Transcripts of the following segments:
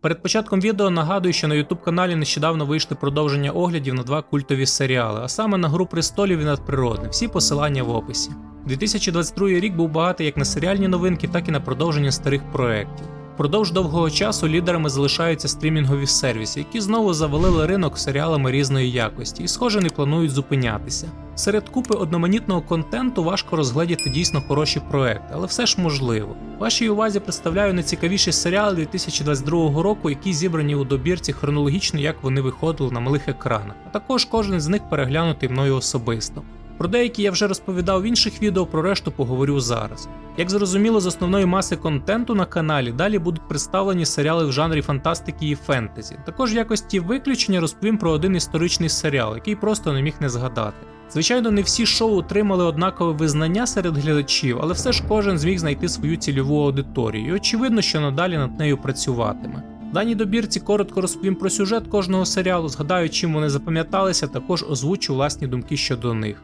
Перед початком відео нагадую, що на YouTube каналі нещодавно вийшли продовження оглядів на два культові серіали, а саме на Гру престолів і надприродне. Всі посилання в описі. 2022 рік був багатий як на серіальні новинки, так і на продовження старих проєктів. Впродовж довгого часу лідерами залишаються стрімінгові сервіси, які знову завалили ринок серіалами різної якості і, схоже, не планують зупинятися. Серед купи одноманітного контенту важко розгледіти дійсно хороші проекти, але все ж можливо. Вашій увазі представляю найцікавіші серіали 2022 року, які зібрані у добірці хронологічно, як вони виходили на малих екранах, а також кожен з них переглянутий мною особисто. Про деякі я вже розповідав в інших відео, про решту поговорю зараз. Як зрозуміло, з основної маси контенту на каналі далі будуть представлені серіали в жанрі фантастики і фентезі. Також в якості виключення розповім про один історичний серіал, який просто не міг не згадати. Звичайно, не всі шоу отримали однакове визнання серед глядачів, але все ж кожен зміг знайти свою цільову аудиторію, і очевидно, що надалі над нею працюватиме. В даній добірці коротко розповім про сюжет кожного серіалу, згадаю, чим вони запам'яталися, також озвучу власні думки щодо них.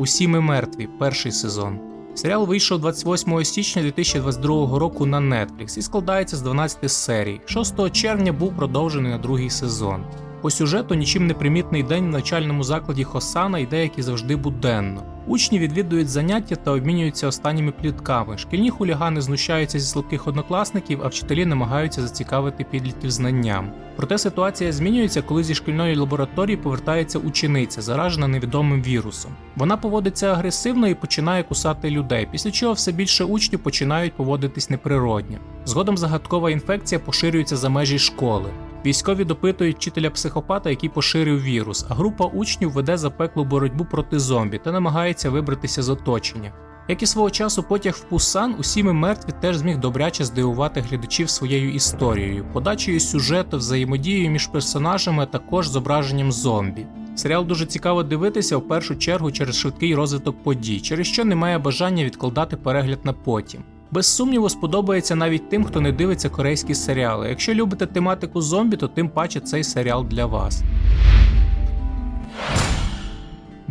Усі ми мертві. Перший сезон. Серіал вийшов 28 січня 2022 року на Netflix і складається з 12 серій. 6 червня був продовжений на другий сезон. По сюжету нічим не примітний день в навчальному закладі Хосана йде, як і завжди буденно. Учні відвідують заняття та обмінюються останніми плітками. Шкільні хулігани знущаються зі слабких однокласників, а вчителі намагаються зацікавити підлітків знанням. Проте ситуація змінюється, коли зі шкільної лабораторії повертається учениця, заражена невідомим вірусом. Вона поводиться агресивно і починає кусати людей, після чого все більше учнів починають поводитись неприродньо. Згодом загадкова інфекція поширюється за межі школи. Військові допитують вчителя психопата, який поширив вірус, а група учнів веде запеклу боротьбу проти зомбі та намагається вибратися з оточення. Як і свого часу потяг в Пусан, усі ми мертві теж зміг добряче здивувати глядачів своєю історією, подачею сюжету, взаємодією між персонажами, а також зображенням зомбі. Серіал дуже цікаво дивитися в першу чергу через швидкий розвиток подій, через що немає бажання відкладати перегляд на потім. Без сумніву сподобається навіть тим, хто не дивиться корейські серіали. Якщо любите тематику зомбі, то тим паче цей серіал для вас.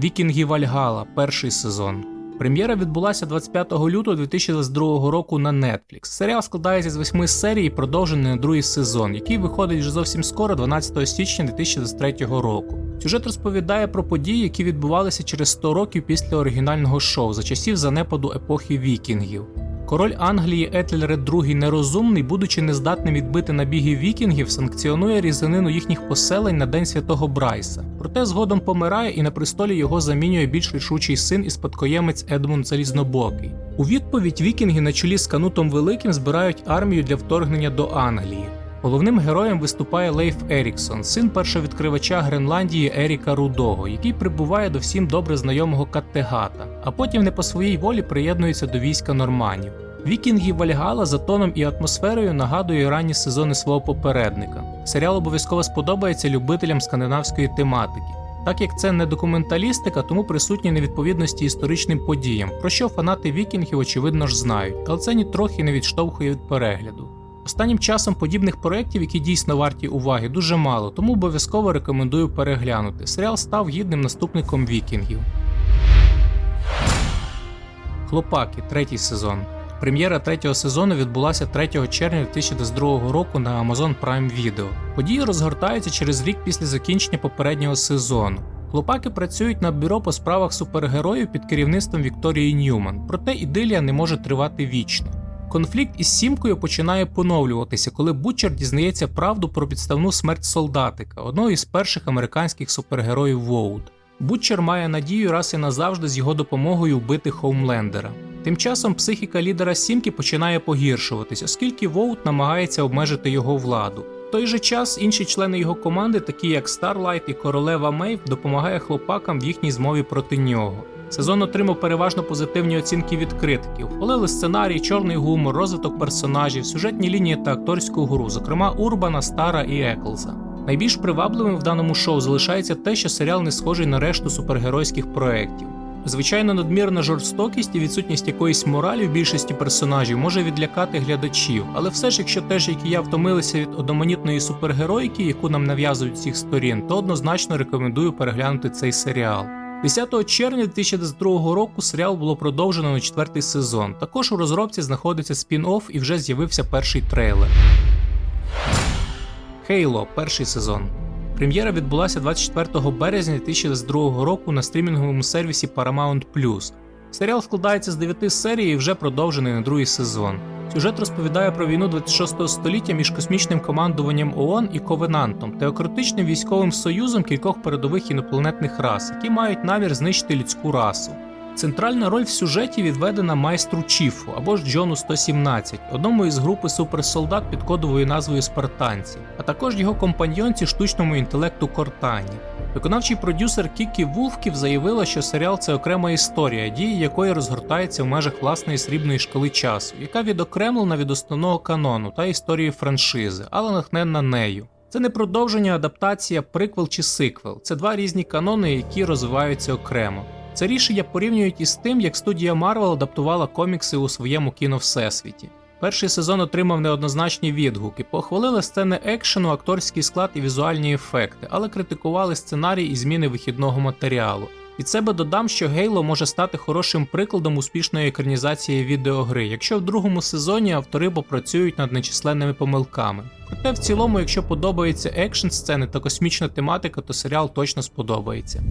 Вікінги Вальгала. Перший сезон. Прем'єра відбулася 25 лютого 2022 року на Netflix. Серіал складається з восьми серій і продовжений на другий сезон, який виходить вже зовсім скоро, 12 січня 2023 року. Сюжет розповідає про події, які відбувалися через 100 років після оригінального шоу за часів занепаду епохи вікінгів. Король Англії Етельред II Нерозумний, будучи нездатним відбити набіги вікінгів, санкціонує різанину їхніх поселень на День Святого Брайса. Проте згодом помирає і на престолі його замінює більш рішучий син і спадкоємець Едмунд Залізнобокий. У відповідь вікінги на чолі з Канутом Великим збирають армію для вторгнення до Англії. Головним героєм виступає Лейф Еріксон, син першовідкривача Гренландії Еріка Рудого, який прибуває до всім добре знайомого Каттегата, а потім не по своїй волі приєднується до війська норманів. Вікінги Вальгала за тоном і атмосферою нагадує ранні сезони свого попередника. Серіал обов'язково сподобається любителям скандинавської тематики. Так як це не документалістика, тому присутні невідповідності історичним подіям, про що фанати вікінгів очевидно ж знають, але це нітрохи не відштовхує від перегляду. Останнім часом подібних проєктів, які дійсно варті уваги, дуже мало, тому обов'язково рекомендую переглянути. Серіал став гідним наступником вікінгів. Хлопаки, третій сезон. Прем'єра третього сезону відбулася 3 червня 2022 року на Amazon Prime Video. Події розгортаються через рік після закінчення попереднього сезону. Хлопаки працюють на бюро по справах супергероїв під керівництвом Вікторії Ньюман, проте ідилія не може тривати вічно. Конфлікт із сімкою починає поновлюватися, коли Бутчер дізнається правду про підставну смерть солдатика, одного із перших американських супергероїв Воуд. Бутчер має надію раз і назавжди з його допомогою вбити Хоумлендера. Тим часом психіка лідера Сімки починає погіршуватись, оскільки Воут намагається обмежити його владу. В той же час інші члени його команди, такі як Старлайт і Королева Мейв, допомагає хлопакам в їхній змові проти нього. Сезон отримав переважно позитивні оцінки від критиків, хвалили сценарій, чорний гумор, розвиток персонажів, сюжетні лінії та акторську гру, зокрема Урбана, Стара і Еклза. Найбільш привабливим в даному шоу залишається те, що серіал не схожий на решту супергеройських проєктів. Звичайно, надмірна жорстокість і відсутність якоїсь моралі в більшості персонажів може відлякати глядачів, але все ж, якщо теж, як і я, втомилися від одноманітної супергеройки, яку нам нав'язують з всіх сторін, то однозначно рекомендую переглянути цей серіал. 10 червня 2022 року серіал було продовжено на четвертий сезон. Також у розробці знаходиться спін-офф і вже з'явився перший трейлер. Хейло, перший сезон. Прем'єра відбулася 24 березня 2022 року на стрімінговому сервісі Paramount+. Серіал складається з 9 серій і вже продовжений на другий сезон. Сюжет розповідає про війну 26 століття між космічним командуванням ООН і Ковенантом, теократичним військовим союзом кількох передових інопланетних рас, які мають намір знищити людську расу. Центральна роль в сюжеті відведена майстру Чіфу або ж Джону 117, одному із групи суперсолдат під кодовою назвою Спартанці, а також його компаньйонці штучному інтелекту Кортані. Виконавчий продюсер Кікі Вулфків заявила, що серіал це окрема історія, дії якої розгортається в межах власної срібної шкали часу, яка відокремлена від основного канону та історії франшизи, але натхненна нею. Це не продовження, адаптація, приквел чи сиквел. Це два різні канони, які розвиваються окремо. Це рішення порівнюють із тим, як студія Marvel адаптувала комікси у своєму кіно всесвіті. Перший сезон отримав неоднозначні відгуки, похвалили сцени екшену, акторський склад і візуальні ефекти, але критикували сценарій і зміни вихідного матеріалу. Від себе додам, що Гейло може стати хорошим прикладом успішної екранізації відеогри, якщо в другому сезоні автори попрацюють над нечисленними помилками. Проте в цілому, якщо подобаються екшн сцени та космічна тематика, то серіал точно сподобається.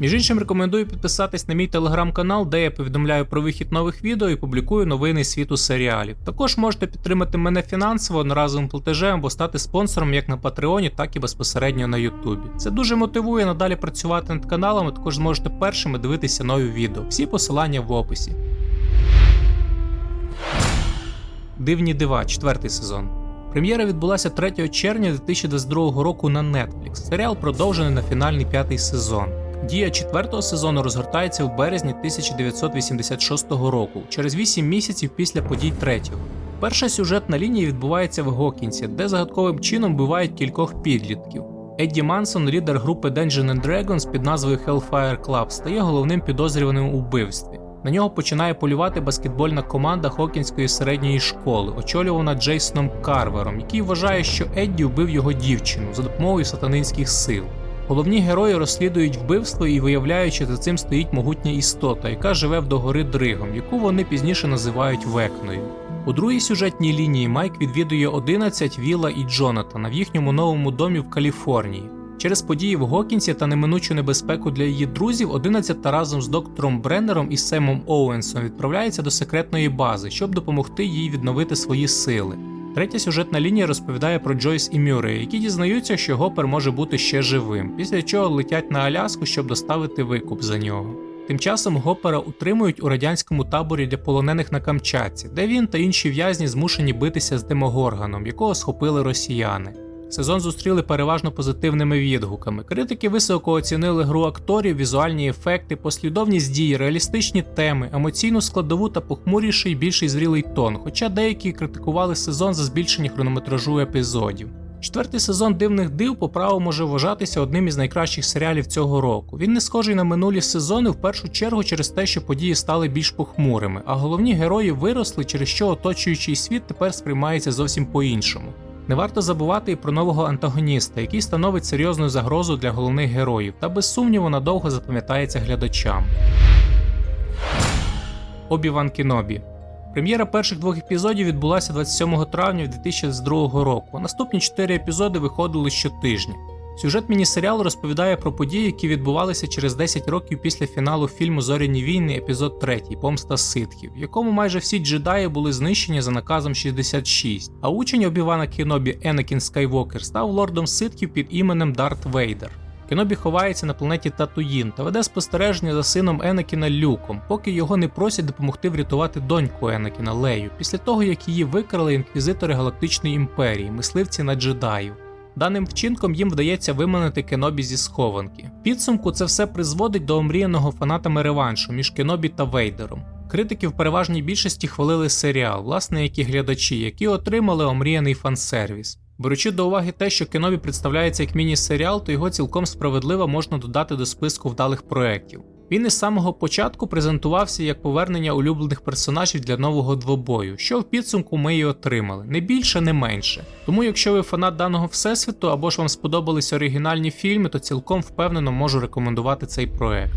Між іншим, рекомендую підписатись на мій телеграм-канал, де я повідомляю про вихід нових відео і публікую новини світу серіалів. Також можете підтримати мене фінансово одноразовим платежем або стати спонсором як на Патреоні, так і безпосередньо на Ютубі. Це дуже мотивує надалі працювати над каналом, також зможете першими дивитися нові відео. Всі посилання в описі. Дивні дива, четвертий сезон. Прем'єра відбулася 3 червня 2022 року на Netflix. Серіал продовжений на фінальний п'ятий сезон. Дія четвертого сезону розгортається в березні 1986 року, через 8 місяців після подій третього. Перша сюжетна лінія відбувається в Гокінсі, де загадковим чином вбивають кількох підлітків. Едді Мансон, лідер групи Dungeons and Dragons під назвою Hellfire Club, стає головним підозрюваним у вбивстві. На нього починає полювати баскетбольна команда Хокінської середньої школи, очолювана Джейсоном Карвером, який вважає, що Едді вбив його дівчину за допомогою сатанинських сил. Головні герої розслідують вбивство і виявляють, що за цим стоїть могутня істота, яка живе в догори Дригом, яку вони пізніше називають Векною. У другій сюжетній лінії Майк відвідує 11 Віла і Джонатана в їхньому новому домі в Каліфорнії. Через події в Гокінсі та неминучу небезпеку для її друзів, 11 разом з доктором Бреннером і Семом Оуенсом відправляється до секретної бази, щоб допомогти їй відновити свої сили. Третя сюжетна лінія розповідає про Джойс і Мюри, які дізнаються, що Гопер може бути ще живим, після чого летять на Аляску, щоб доставити викуп за нього. Тим часом Гопера утримують у радянському таборі для полонених на Камчатці, де він та інші в'язні змушені битися з Демогорганом, якого схопили росіяни. Сезон зустріли переважно позитивними відгуками. Критики високо оцінили гру акторів, візуальні ефекти, послідовність дій, реалістичні теми, емоційну складову та похмуріший більший зрілий тон, хоча деякі критикували сезон за збільшення хронометражу епізодів. Четвертий сезон дивних див по праву може вважатися одним із найкращих серіалів цього року. Він не схожий на минулі сезони в першу чергу через те, що події стали більш похмурими, а головні герої виросли, через що оточуючий світ тепер сприймається зовсім по-іншому. Не варто забувати і про нового антагоніста, який становить серйозну загрозу для головних героїв, та без сумніву надовго запам'ятається глядачам. Обіван Кінобі Прем'єра перших двох епізодів відбулася 27 травня 2002 року. Наступні чотири епізоди виходили щотижня. Сюжет міні-серіалу розповідає про події, які відбувалися через 10 років після фіналу фільму Зоряні війни, епізод 3 Помста ситхів, в якому майже всі джедаї були знищені за наказом 66, а учень Обівана Кенобі Енакін Скайвокер став лордом ситхів під іменем Дарт Вейдер. Кенобі ховається на планеті Татуїн та веде спостереження за сином Енакіна Люком, поки його не просять допомогти врятувати доньку Енакіна Лею, після того як її викрали інквізитори Галактичної імперії, мисливці на джедаїв. Даним вчинком їм вдається виманити Кенобі зі схованки. Підсумку це все призводить до омріяного фанатами реваншу між Кенобі та Вейдером. Критики в переважній більшості хвалили серіал, власне, як і глядачі, які отримали омріяний фансервіс. Беручи до уваги те, що Кенобі представляється як міні-серіал, то його цілком справедливо можна додати до списку вдалих проєктів. Він із самого початку презентувався як повернення улюблених персонажів для нового двобою, що в підсумку ми і отримали, не більше, не менше. Тому, якщо ви фанат даного всесвіту або ж вам сподобались оригінальні фільми, то цілком впевнено можу рекомендувати цей проект.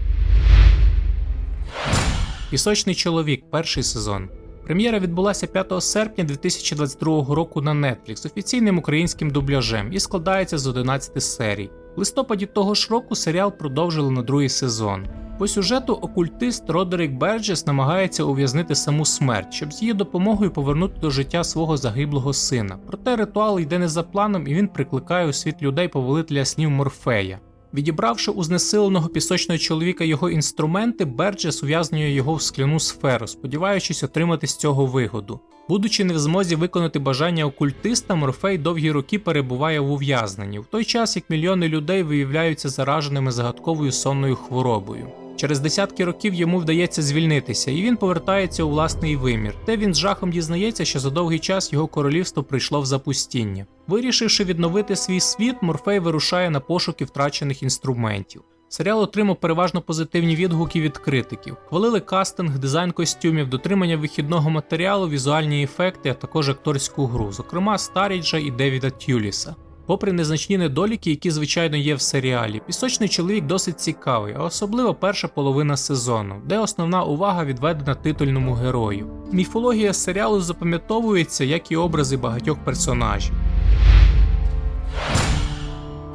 Пісочний чоловік, перший сезон. Прем'єра відбулася 5 серпня 2022 року на Netflix офіційним українським дубляжем і складається з 11 серій. В листопаді того ж року серіал продовжили на другий сезон. По сюжету окультист Родерик Берджес намагається ув'язнити саму смерть, щоб з її допомогою повернути до життя свого загиблого сина. Проте ритуал йде не за планом і він прикликає у світ людей повелителя снів Морфея. Відібравши у знесиленого пісочного чоловіка його інструменти, Берджес ув'язнює його в скляну сферу, сподіваючись отримати з цього вигоду. Будучи не в змозі виконати бажання окультиста, Морфей довгі роки перебуває в ув'язненні, в той час як мільйони людей виявляються зараженими загадковою сонною хворобою. Через десятки років йому вдається звільнитися, і він повертається у власний вимір, де він з жахом дізнається, що за довгий час його королівство прийшло в запустіння. Вирішивши відновити свій світ, Морфей вирушає на пошуки втрачених інструментів. Серіал отримав переважно позитивні відгуки від критиків. Хвалили кастинг, дизайн костюмів, дотримання вихідного матеріалу, візуальні ефекти, а також акторську гру, зокрема Старіджа і Девіда Тюліса. Попри незначні недоліки, які звичайно є в серіалі, пісочний чоловік досить цікавий, а особливо перша половина сезону, де основна увага відведена титульному герою. Міфологія серіалу запам'ятовується, як і образи багатьох персонажів.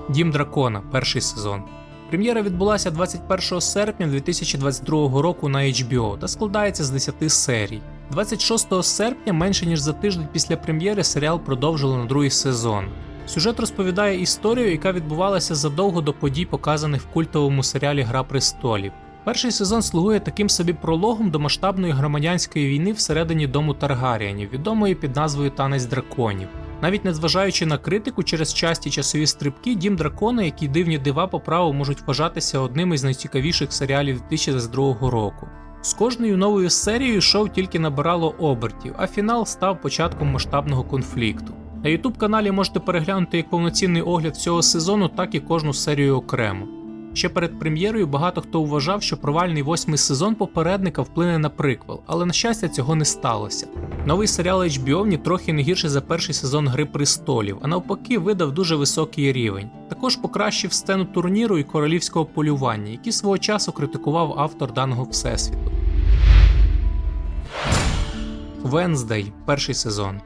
Дім дракона, перший сезон. Прем'єра відбулася 21 серпня 2022 року на HBO та складається з 10 серій. 26 серпня, менше ніж за тиждень після прем'єри, серіал продовжили на другий сезон. Сюжет розповідає історію, яка відбувалася задовго до подій, показаних в культовому серіалі Гра престолів. Перший сезон слугує таким собі прологом до масштабної громадянської війни всередині дому Таргаріанів, відомої під назвою Танець драконів. Навіть незважаючи на критику через часті часові стрибки, дім дракона, які дивні дива по праву можуть вважатися одним із найцікавіших серіалів 2022 року. З кожною новою серією шоу тільки набирало обертів, а фінал став початком масштабного конфлікту. На YouTube каналі можете переглянути як повноцінний огляд цього сезону, так і кожну серію окремо. Ще перед прем'єрою багато хто вважав, що провальний восьмий сезон попередника вплине на приквел, але на щастя цього не сталося. Новий серіал HBO ні трохи не гірший за перший сезон Гри престолів, а навпаки, видав дуже високий рівень. Також покращив сцену турніру і королівського полювання, які свого часу критикував автор даного всесвіту. Венздей, перший сезон.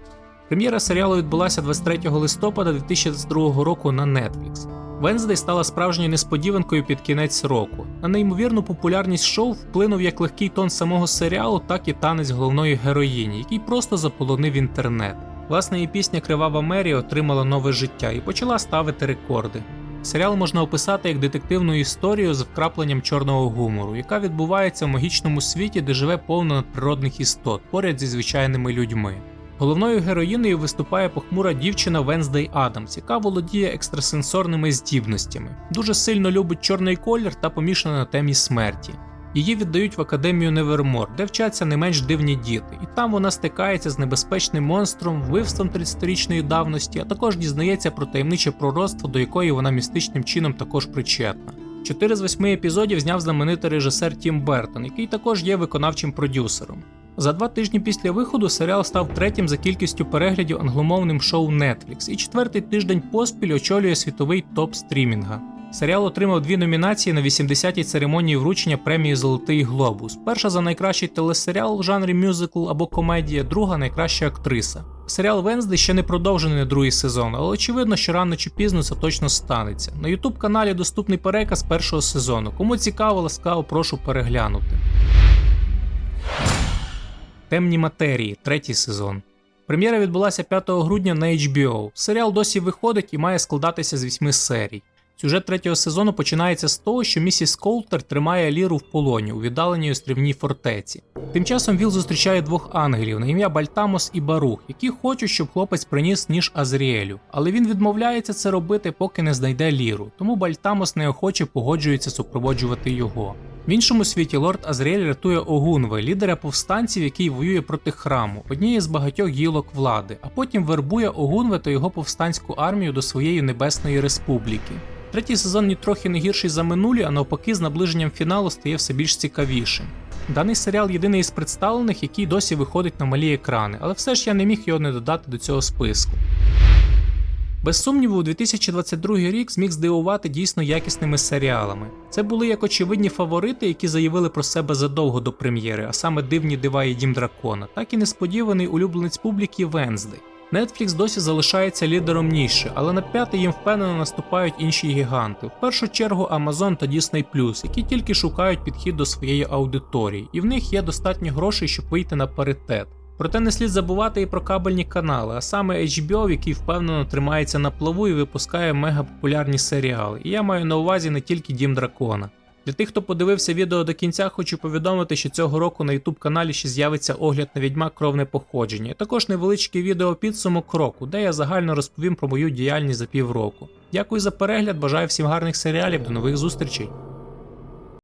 Прем'єра серіалу відбулася 23 листопада 2022 року на Netflix. Венздей стала справжньою несподіванкою під кінець року. На неймовірну популярність шоу вплинув як легкий тон самого серіалу, так і танець головної героїні, який просто заполонив інтернет. Власне, і пісня Кривава Мері отримала нове життя і почала ставити рекорди. Серіал можна описати як детективну історію з вкрапленням чорного гумору, яка відбувається в магічному світі, де живе повно надприродних істот поряд зі звичайними людьми. Головною героїнею виступає похмура дівчина Венздей Адамс, яка володіє екстрасенсорними здібностями, дуже сильно любить чорний колір та помішана на темі смерті. Її віддають в академію Невермор, де вчаться не менш дивні діти, і там вона стикається з небезпечним монстром, вбивством 30-річної давності, а також дізнається про таємниче пророцтво, до якої вона містичним чином також причетна. Чотири з восьми епізодів зняв знаменитий режисер Тім Бертон, який також є виконавчим продюсером. За два тижні після виходу серіал став третім за кількістю переглядів англомовним шоу Netflix і четвертий тиждень поспіль очолює світовий топ стрімінга. Серіал отримав дві номінації на 80-й церемонії вручення премії Золотий Глобус. Перша за найкращий телесеріал в жанрі мюзикл або комедія, друга найкраща актриса. Серіал Венсди ще не продовжений на другий сезон, але очевидно, що рано чи пізно це точно станеться. На YouTube каналі доступний переказ першого сезону. Кому цікаво, ласкаво прошу переглянути. Темні матерії, третій сезон. Прем'єра відбулася 5 грудня на HBO. Серіал досі виходить і має складатися з вісьми серій. Сюжет третього сезону починається з того, що місіс Колтер тримає Ліру в полоні у віддаленій острівній фортеці. Тим часом Віл зустрічає двох ангелів на ім'я Бальтамос і Барух, які хочуть, щоб хлопець приніс ніж Азріелю. Але він відмовляється це робити, поки не знайде Ліру, тому Бальтамос неохоче погоджується супроводжувати його. В іншому світі лорд Азріель рятує Огунве, лідера повстанців, який воює проти храму, однієї з багатьох гілок влади, а потім вербує Огунве та його повстанську армію до своєї небесної республіки. Третій сезон нітрохи не гірший за минулі, а навпаки, з наближенням фіналу стає все більш цікавішим. Даний серіал єдиний із представлених, який досі виходить на малі екрани, але все ж я не міг його не додати до цього списку. Без сумніву, 2022 рік зміг здивувати дійсно якісними серіалами. Це були як очевидні фаворити, які заявили про себе задовго до прем'єри, а саме дивні дива і дім дракона, так і несподіваний улюбленець публіки Венздей. Netflix досі залишається лідером ніші, але на п'ятий їм впевнено наступають інші гіганти. В першу чергу Amazon та Disney+, які тільки шукають підхід до своєї аудиторії, і в них є достатньо грошей, щоб вийти на паритет. Проте не слід забувати і про кабельні канали, а саме HBO, який впевнено тримається на плаву і випускає мегапопулярні серіали. І я маю на увазі не тільки Дім Дракона. Для тих, хто подивився відео до кінця, хочу повідомити, що цього року на YouTube каналі ще з'явиться огляд на відьмак кровне походження, також невеличке відео підсумок року, де я загально розповім про мою діяльність за півроку. Дякую за перегляд, бажаю всім гарних серіалів, до нових зустрічей!